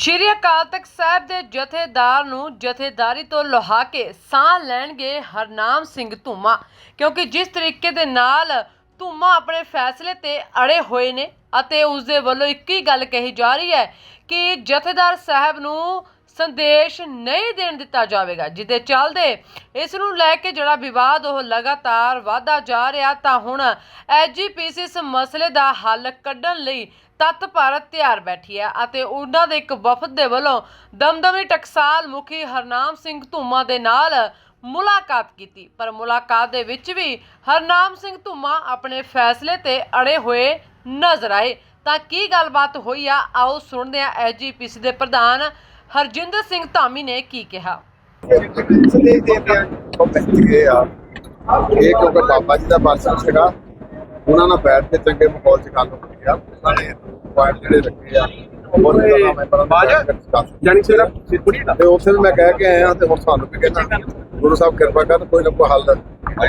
ਸ਼੍ਰੀ ਅਕਾਲ ਤਖਤ ਸਾਹਿਬ ਦੇ ਜਥੇਦਾਰ ਨੂੰ ਜਥੇਦਾਰੀ ਤੋਂ ਲੁਹਾ ਕੇ ਸਾਹ ਲੈਣਗੇ ਹਰਨਾਮ ਸਿੰਘ ਧੂਮਾ, ਕਿਉਂਕਿ ਜਿਸ ਤਰੀਕੇ ਦੇ ਨਾਲ ਧੂਮਾ ਆਪਣੇ ਫੈਸਲੇ ਤੇ ਅੜੇ ਹੋਏ ਨੇ ਅਤੇ ਉਸ ਦੇ ਵੱਲੋਂ ਇੱਕ ਹੀ ਗੱਲ ਕਹੀ ਜਾ ਰਹੀ ਹੈ ਕਿ ਜਥੇਦਾਰ ਸਾਹਿਬ ਨੂੰ ਸੰਦੇਸ਼ ਨਹੀਂ ਦੇਣ ਦਿੱਤਾ ਜਾਵੇਗਾ ਜਿਹਦੇ ਚੱਲਦੇ ਇਸ ਨੂੰ ਲੈ ਕੇ ਜਿਹੜਾ ਵਿਵਾਦ ਉਹ ਲਗਾਤਾਰ ਵਧਦਾ ਜਾ ਰਿਹਾ, ਤਾਂ ਹੁਣ ਐਜੀਪੀਸੀ ਇਸ ਮਸਲੇ ਦਾ ਹੱਲ ਕੱਢਣ ਲਈ ਤਤ ਭਾਰਤ ਤਿਆਰ ਬੈਠੀ ਹੈ ਅਤੇ ਉਹਨਾਂ ਦੇ ਇੱਕ ਵਫਦ ਦੇ ਵੱਲੋਂ ਦਮਦਮੀ ਟਕਸਾਲ ਮੁਖੀ ਹਰਨਾਮ ਸਿੰਘ ਧੂਮਾ ਦੇ ਨਾਲ ਮੁਲਾਕਾਤ ਕੀਤੀ। ਪਰ ਮੁਲਾਕਾਤ ਦੇ ਵਿੱਚ ਵੀ ਹਰਨਾਮ ਸਿੰਘ ਧੂਮਾ ਆਪਣੇ ਫੈਸਲੇ ਤੇ ਅੜੇ ਹੋਏ ਨਜ਼ਰ ਆਏ। ਤਾਂ ਕੀ ਗੱਲਬਾਤ ਹੋਈ ਆ? ਆਓ ਸੁਣਦੇ ਹਾਂ ਐਜੀਪੀਸੀ ਦੇ ਪ੍ਰਧਾਨ ਹਰਜਿੰਦਰ ਸਿੰਘ ਧਾਮੀ ਨੇ ਕੀ ਕਿਹਾ? ਸੰਦੇਸ਼ ਦੇ ਰਿਹਾ ਉਹ ਪਹੁੰਚ ਗਏ ਆ ਇਹ ਕਿਉਂਕਿ ਬਾਬਾ ਜੀ ਦਾ ਬਰਸਨ ਸੀਗਾ ਉਹਨਾਂ ਨਾਲ ਬੈਠ ਕੇ ਚੰਗੇ ਮਾਹੌਲ 'ਚ ਗੱਲ ਹੋਈ ਆ ਉਹਨਾਂ ਨੇ ਪੁਆਇੰਟ ਜਿਹੜੇ ਰੱਖੇ ਆ ਉਹ ਜਿਹੜਾ ਮੈਂ ਬੜਾ ਬਾਜ? ਜਾਨੀ ਸਿਰ ਸਿੱਧੀ ਦਾ ਤੇ ਉਸੇ ਨੂੰ ਮੈਂ ਕਹਿ ਕੇ ਆਇਆ ਤੇ ਹੁਣ ਸਾਨੂੰ ਵੀ ਕਹਿੰਦਾ ਗੁਰੂ ਸਾਹਿਬ ਕਿਰਪਾ ਕਰਨ ਕੋਈ ਨਾ ਕੋਈ ਹੱਲ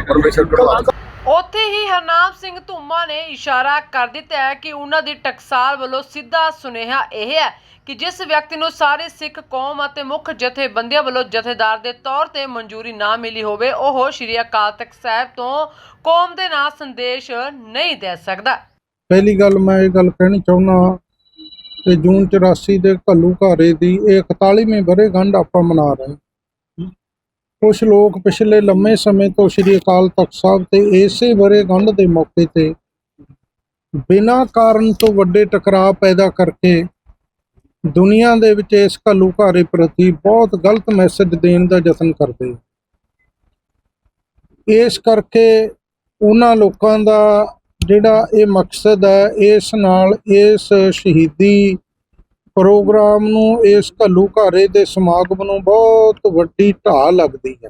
ਪਰਮੇਸ਼ਰ ਕੋਲ ਉੱਥੇ ਹੀ ਹਰਨਾਮ ਸਿੰਘ ਧੂਮਾ ਨੇ ਇਸ਼ਾਰਾ ਕਰ ਦਿੱਤਾ ਹੈ ਕਿ ਉਹਨਾਂ ਦੀ ਟਕਸਾਲ ਵੱਲੋਂ ਸਿੱਧਾ ਸੁਨੇਹਾ ਇਹ ਹੈ ਕਿ ਜਿਸ ਵਿਅਕਤੀ ਨੂੰ ਸਾਰੇ ਸਿੱਖ ਕੌਮ ਅਤੇ ਮੁੱਖ ਜਥੇਬੰਦੀਆਂ ਵੱਲੋਂ ਜਥੇਦਾਰ ਦੇ ਤੌਰ ਤੇ ਮਨਜ਼ੂਰੀ ਨਾ ਮਿਲੀ ਹੋਵੇ, ਉਹ ਸ਼੍ਰੀ ਅਕਾਲ ਤਖਤ ਸਾਹਿਬ ਤੋਂ ਕੌਮ ਦੇ ਨਾਂ ਸੰਦੇਸ਼ ਨਹੀਂ ਦੇ ਸਕਦਾ। ਪਹਿਲੀ ਗੱਲ ਮੈਂ ਇਹ ਗੱਲ ਕਹਿਣੀ ਚਾਹੁੰਦਾ ਕਿ ਜੂਨ 84 ਦੇ ਘੱਲੂ ਘਾਰੇ ਦੀ ਇਹ 41ਵੀਂ ਵਰ੍ਹੇਗੰਢ ਆਪਾਂ ਮਨਾ ਰਹੇ ਕੁਝ ਲੋਕ ਪਿਛਲੇ ਲੰਮੇ ਸਮੇਂ ਤੋਂ ਸ੍ਰੀ ਅਕਾਲ ਤਖਤ ਸਾਹਿਬ ਤੇ ਇਸੇ ਵਰ੍ਹੇਗੰਢ ਦੇ ਮੌਕੇ ਤੇ ਬਿਨਾਂ ਕਾਰਨ ਤੋਂ ਵੱਡੇ ਟਕਰਾਅ ਪੈਦਾ ਕਰਕੇ ਦੁਨੀਆ ਦੇ ਵਿੱਚ ਇਸ ਘੱਲੂ ਘਾਰੇ ਪ੍ਰਤੀ ਬਹੁਤ ਗਲਤ ਮੈਸੇਜ ਦੇਣ ਦਾ ਯਤਨ ਕਰਦੇ ਇਸ ਕਰਕੇ ਉਹਨਾਂ ਲੋਕਾਂ ਦਾ ਜਿਹੜਾ ਇਹ ਮਕਸਦ ਹੈ, ਇਸ ਨਾਲ ਇਸ ਸ਼ਹੀਦੀ ਪ੍ਰੋਗਰਾਮ ਨੂੰ ਇਸ ਘੱਲੂ ਘਾਰੇ ਦੇ ਸਮਾਗਮ ਨੂੰ ਬਹੁਤ ਵੱਡੀ ਢਾਹ ਲੱਗਦੀ ਹੈ।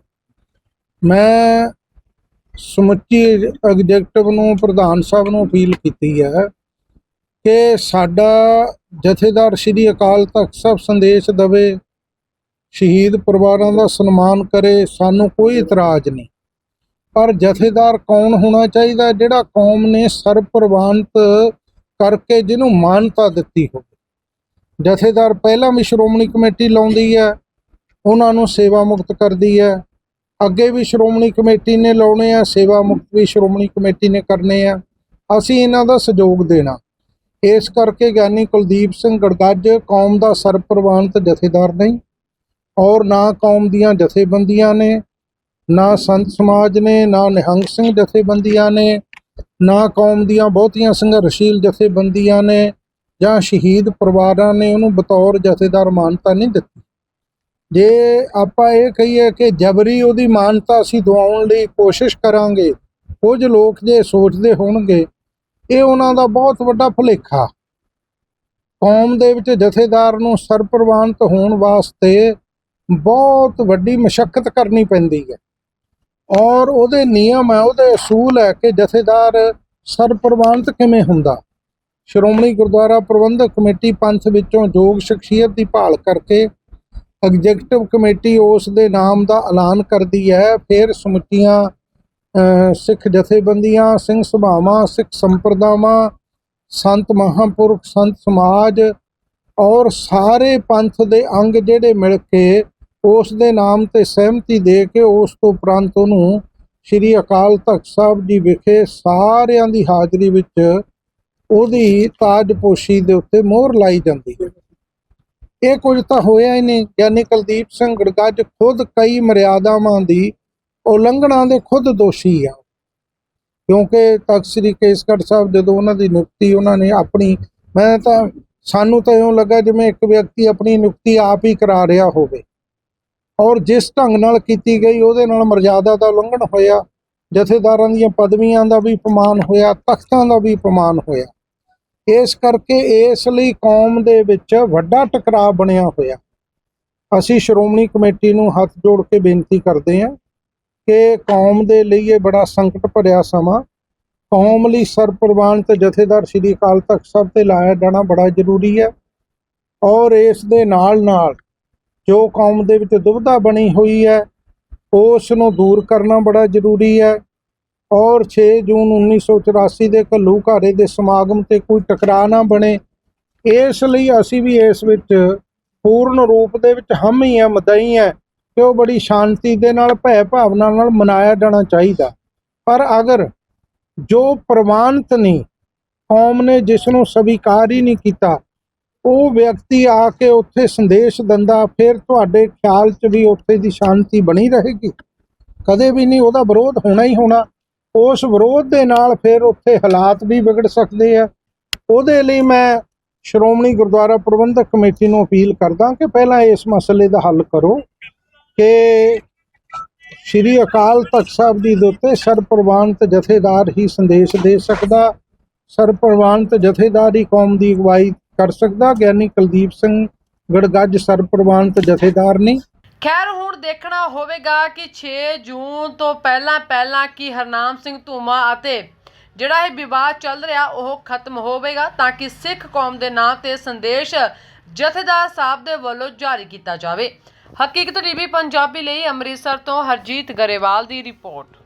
ਮੈਂ ਸਮੁੱਚੀ ਐਗਜੈਕਟਿਵ ਨੂੰ, ਪ੍ਰਧਾਨ ਸਾਹਿਬ ਨੂੰ ਅਪੀਲ ਕੀਤੀ ਹੈ ਕਿ ਸਾਡਾ ਜਥੇਦਾਰ ਸ੍ਰੀ ਅਕਾਲ ਤਖਤ ਸਾਹਿਬ ਸੰਦੇਸ਼ ਦਵੇ, ਸ਼ਹੀਦ ਪਰਿਵਾਰਾਂ ਦਾ ਸਨਮਾਨ ਕਰੇ, ਸਾਨੂੰ ਕੋਈ ਇਤਰਾਜ਼ ਨਹੀਂ। ਪਰ ਜਥੇਦਾਰ ਕੌਣ ਹੋਣਾ ਚਾਹੀਦਾ ਜਿਹੜਾ ਕੌਮ ਨੇ ਸਰਪ੍ਰਵਾਨਤ ਕਰਕੇ ਜਿਹਨੂੰ ਮਾਨਤਾ ਦਿੱਤੀ ਹੋਵੇ। ਜਥੇਦਾਰ ਪਹਿਲਾਂ ਵੀ ਸ਼੍ਰੋਮਣੀ ਕਮੇਟੀ ਲਾਉਂਦੀ ਹੈ, ਉਹਨਾਂ ਨੂੰ ਸੇਵਾ ਮੁਕਤ ਕਰਦੀ ਹੈ। ਅੱਗੇ ਵੀ ਸ਼੍ਰੋਮਣੀ ਕਮੇਟੀ ਨੇ ਲਾਉਣੇ ਆ, ਸੇਵਾ ਮੁਕਤ ਵੀ ਸ਼੍ਰੋਮਣੀ ਕਮੇਟੀ ਨੇ ਕਰਨੇ ਆ। ਅਸੀਂ ਇਹਨਾਂ ਦਾ ਸਹਿਯੋਗ ਦੇਣਾ। ਇਸ ਕਰਕੇ ਗਿਆਨੀ ਕੁਲਦੀਪ ਸਿੰਘ ਗੜਗੱਜ ਕੌਮ ਦਾ ਸਰਪ੍ਰਵਾਨਤ ਜਥੇਦਾਰ ਨਹੀਂ, ਔਰ ਨਾ ਕੌਮ ਦੀਆਂ ਜਥੇਬੰਦੀਆਂ ਨੇ, ਨਾ ਸੰਤ ਸਮਾਜ ਨੇ, ਨਾ ਨਿਹੰਗ ਸਿੰਘ ਜਥੇਬੰਦੀਆਂ ਨੇ, ਨਾ ਕੌਮ ਦੀਆਂ ਬਹੁਤੀਆਂ ਸੰਘਰਸ਼ੀਲ ਜਥੇਬੰਦੀਆਂ ਨੇ ਜਾਂ ਸ਼ਹੀਦ ਪਰਿਵਾਰਾਂ ਨੇ ਉਹਨੂੰ ਬਤੌਰ ਜਥੇਦਾਰ ਮਾਨਤਾ ਨਹੀਂ ਦਿੱਤੀ। ਜੇ ਆਪਾਂ ਇਹ ਕਹੀਏ ਕਿ ਜਬਰੀ ਉਹਦੀ ਮਾਨਤਾ ਅਸੀਂ ਦਿਵਾਉਣ ਲਈ ਕੋਸ਼ਿਸ਼ ਕਰਾਂਗੇ, ਕੁਝ ਲੋਕ ਜੇ ਸੋਚਦੇ ਹੋਣਗੇ, ਇਹ ਉਹਨਾਂ ਦਾ ਬਹੁਤ ਵੱਡਾ ਭੁਲੇਖਾ। ਕੌਮ ਦੇ ਵਿੱਚ ਜਥੇਦਾਰ ਨੂੰ ਸਰਪ੍ਰਵਾਨਤ ਹੋਣ ਵਾਸਤੇ ਬਹੁਤ ਵੱਡੀ ਮਸ਼ੱਕਤ ਕਰਨੀ ਪੈਂਦੀ ਹੈ। ਔਰ ਉਹਦੇ ਨਿਯਮ ਹੈ, ਉਹਦੇ ਅਸੂਲ ਹੈ ਕਿ ਜਥੇਦਾਰ ਸਰਪ੍ਰਵਾਨਤ ਕਿਵੇਂ ਹੁੰਦਾ। ਸ਼੍ਰੋਮਣੀ ਗੁਰਦੁਆਰਾ ਪ੍ਰਬੰਧਕ ਕਮੇਟੀ ਪੰਥ ਵਿੱਚੋਂ ਯੋਗ ਸ਼ਖਸੀਅਤ ਦੀ ਭਾਲ ਕਰਕੇ ਐਗਜ਼ੈਕਟਿਵ ਕਮੇਟੀ ਉਸ ਦੇ ਨਾਮ ਦਾ ਐਲਾਨ ਕਰਦੀ ਹੈ। ਫਿਰ ਸਮੁੱਚੀਆਂ ਸਿੱਖ ਜਥੇਬੰਦੀਆਂ, ਸਿੰਘ ਸਭਾਵਾਂ, ਸਿੱਖ ਸੰਪਰਦਾਵਾਂ, ਸੰਤ ਮਹਾਂਪੁਰਖ, ਸੰਤ ਸਮਾਜ ਔਰ ਸਾਰੇ ਪੰਥ ਦੇ ਅੰਗ ਜਿਹੜੇ ਮਿਲ ਕੇ ਉਸ ਦੇ ਨਾਮ ਤੇ ਸਹਿਮਤੀ ਦੇ ਕੇ ਉਸ ਤੋਂ ਉਪਰੰਤ ਉਹਨੂੰ ਸ੍ਰੀ ਅਕਾਲ ਤਖਤ ਸਾਹਿਬ ਜੀ ਵਿਖੇ ਸਾਰਿਆਂ ਦੀ ਹਾਜ਼ਰੀ ਵਿੱਚ ਉਹਦੀ ਤਾਜਪੋਸ਼ੀ ਦੇ ਉੱਤੇ ਮੋਹਰ ਲਾਈ ਜਾਂਦੀ ਹੈ। ਇਹ ਕੁਝ ਤਾਂ ਹੋਇਆ ਹੀ ਨਹੀਂ। ਗਿਆਨੀ ਕੁਲਦੀਪ ਸਿੰਘ ਗੜਗੱਜ ਖੁਦ ਕਈ ਮਰਿਆਦਾਵਾਂ ਦੀ ਉਲੰਘਣਾ ਦੇ ਖੁਦ ਦੋਸ਼ੀ ਆ। ਕਿਉਂਕਿ ਤਖਤ ਸ੍ਰੀ ਕੇਸਗੜ੍ਹ ਸਾਹਿਬ ਜਦੋਂ ਉਹਨਾਂ ਦੀ ਨਿਯੁਕਤੀ ਉਹਨਾਂ ਨੇ ਆਪਣੀ, ਮੈਂ ਤਾਂ, ਸਾਨੂੰ ਤਾਂ ਇਉਂ ਲੱਗਾ ਜਿਵੇਂ ਇੱਕ ਵਿਅਕਤੀ ਆਪਣੀ ਨਿਯੁਕਤੀ ਆਪ ਹੀ ਕਰਾ ਰਿਹਾ ਹੋਵੇ। ਔਰ ਜਿਸ ਢੰਗ ਨਾਲ ਕੀਤੀ ਗਈ, ਉਹਦੇ ਨਾਲ ਮਰਜ਼ਾਦਾ ਦਾ ਉਲੰਘਣ ਹੋਇਆ, ਜਥੇਦਾਰਾਂ ਦੀਆਂ ਪਦਵੀਆਂ ਦਾ ਵੀ ਅਪਮਾਨ ਹੋਇਆ, ਤਖਤਾਂ ਦਾ ਵੀ ਅਪਮਾਨ ਹੋਇਆ। ਇਸ ਕਰਕੇ ਇਸ ਲਈ ਕੌਮ ਦੇ ਵਿੱਚ ਵੱਡਾ ਟਕਰਾਅ ਬਣਿਆ ਹੋਇਆ। ਅਸੀਂ ਸ਼੍ਰੋਮਣੀ ਕਮੇਟੀ ਨੂੰ ਹੱਥ ਜੋੜ ਕੇ ਬੇਨਤੀ ਕਰਦੇ ਹਾਂ ਕਿ ਕੌਮ ਦੇ ਲਈ ਇਹ ਬੜਾ ਸੰਕਟ ਭਰਿਆ ਸਮਾਂ। ਕੌਮ ਲਈ ਸਰਪ੍ਰਵਾਨ ਤੇ ਜਥੇਦਾਰ ਸ੍ਰੀ ਅਕਾਲ ਤਖਤ ਸਾਹਿਬ ਤੇ ਲਾਇਆ ਜਾਣਾ ਬੜਾ ਜ਼ਰੂਰੀ ਹੈ ਔਰ ਇਸ ਦੇ ਨਾਲ ਨਾਲ ਜੋ ਕੌਮ ਦੇ ਵਿੱਚ ਦੁਬਿਧਾ ਬਣੀ ਹੋਈ ਹੈ, ਉਸ ਨੂੰ ਦੂਰ ਕਰਨਾ ਬੜਾ ਜ਼ਰੂਰੀ ਹੈ। ਔਰ 6 ਜੂਨ 1984 ਦੇ ਘੱਲੂ ਘਾਰੇ ਦੇ ਸਮਾਗਮ ਤੇ ਕੋਈ ਟਕਰਾਅ ਨਾ ਬਣੇ। ਇਸ ਲਈ ਅਸੀਂ ਵੀ ਇਸ ਵਿੱਚ ਪੂਰਨ ਰੂਪ ਦੇ ਵਿੱਚ ਹਮ ਹੀ ਹੈ, ਮਦਈ ਹੈ ਕਿ ਉਹ ਬੜੀ ਸ਼ਾਂਤੀ ਦੇ ਨਾਲ ਭੈ ਭਾਵਨਾ ਨਾਲ ਮਨਾਇਆ ਜਾਣਾ ਚਾਹੀਦਾ। ਪਰ ਅਗਰ ਜੋ ਪ੍ਰਵਾਨਿਤ ਨਹੀਂ, ਕੌਮ ਨੇ ਜਿਸ ਨੂੰ ਸਵੀਕਾਰ ਹੀ ਨਹੀਂ ਕੀਤਾ, ਉਹ ਵਿਅਕਤੀ ਆ ਕੇ ਉੱਥੇ ਸੰਦੇਸ਼ ਦਿੰਦਾ, ਫਿਰ ਤੁਹਾਡੇ ਖਿਆਲ 'ਚ ਵੀ ਉੱਥੇ ਦੀ ਸ਼ਾਂਤੀ ਬਣੀ ਰਹੇਗੀ। ਕਦੇ ਵੀ ਨਹੀਂ ਉਹਦਾ ਵਿਰੋਧ ਹੋਣਾ ਹੀ ਹੋਣਾ। ਉਸ ਵਿਰੋਧ ਦੇ ਨਾਲ ਫਿਰ ਉੱਥੇ ਹਾਲਾਤ ਵੀ ਵਿਗੜ ਸਕਦੇ ਆ। ਉਹਦੇ ਲਈ ਮੈਂ ਸ਼੍ਰੋਮਣੀ ਗੁਰਦੁਆਰਾ ਪ੍ਰਬੰਧਕ ਕਮੇਟੀ ਨੂੰ ਅਪੀਲ ਕਰਦਾ ਕਿ ਪਹਿਲਾਂ ਇਸ ਮਸਲੇ ਦਾ ਹੱਲ ਕਰੋ ਕਿ ਸ਼੍ਰੀ ਅਕਾਲ ਤਖਤ ਸਾਹਿਬ ਜੀ ਦੇ ਉੱਤੇ ਸਰਪ੍ਰਵਾਨਿਤ ਜਥੇਦਾਰ ਹੀ ਸੰਦੇਸ਼ ਦੇ ਸਕਦਾ ਸਰਪ੍ਰਵਾਨਿਤ ਜਥੇਦਾਰ ਹੀ ਕੌਮ ਦੀ ਅਗਵਾਈ ਕਰ ਸਕਦਾ। ਗਿਆਨੀ ਕੁਲਦੀਪ ਸਿੰਘ ਗੜਗੱਜ ਸਰਪ੍ਰਵਾਨਿਤ ਜਥੇਦਾਰ ਨਹੀਂ। ਖੈਰ ਹੁਣ ਦੇਖਣਾ ਹੋਵੇਗਾ ਕਿ 6 ਜੂਨ ਤੋਂ ਪਹਿਲਾਂ ਪਹਿਲਾਂ ਕੀ ਹਰਨਾਮ ਸਿੰਘ ਧੂਮਾ ਅਤੇ ਜਿਹੜਾ ਇਹ ਵਿਵਾਦ ਚੱਲ ਰਿਹਾ ਉਹ ਖਤਮ ਹੋਵੇਗਾ ਤਾਂ ਕਿ ਸਿੱਖ ਕੌਮ ਦੇ ਨਾਂ ਤੇ ਸੰਦੇਸ਼ ਜਥੇਦਾਰ ਸਾਹਿਬ ਦੇ ਵੱਲੋਂ ਜਾਰੀ ਕੀਤਾ ਜਾਵੇ। ਹਕੀਕਤ ਟੀਵੀ ਪੰਜਾਬੀ ਲਈ ਅੰਮ੍ਰਿਤਸਰ ਤੋਂ ਹਰਜੀਤ ਗਰੇਵਾਲ ਦੀ ਰਿਪੋਰਟ।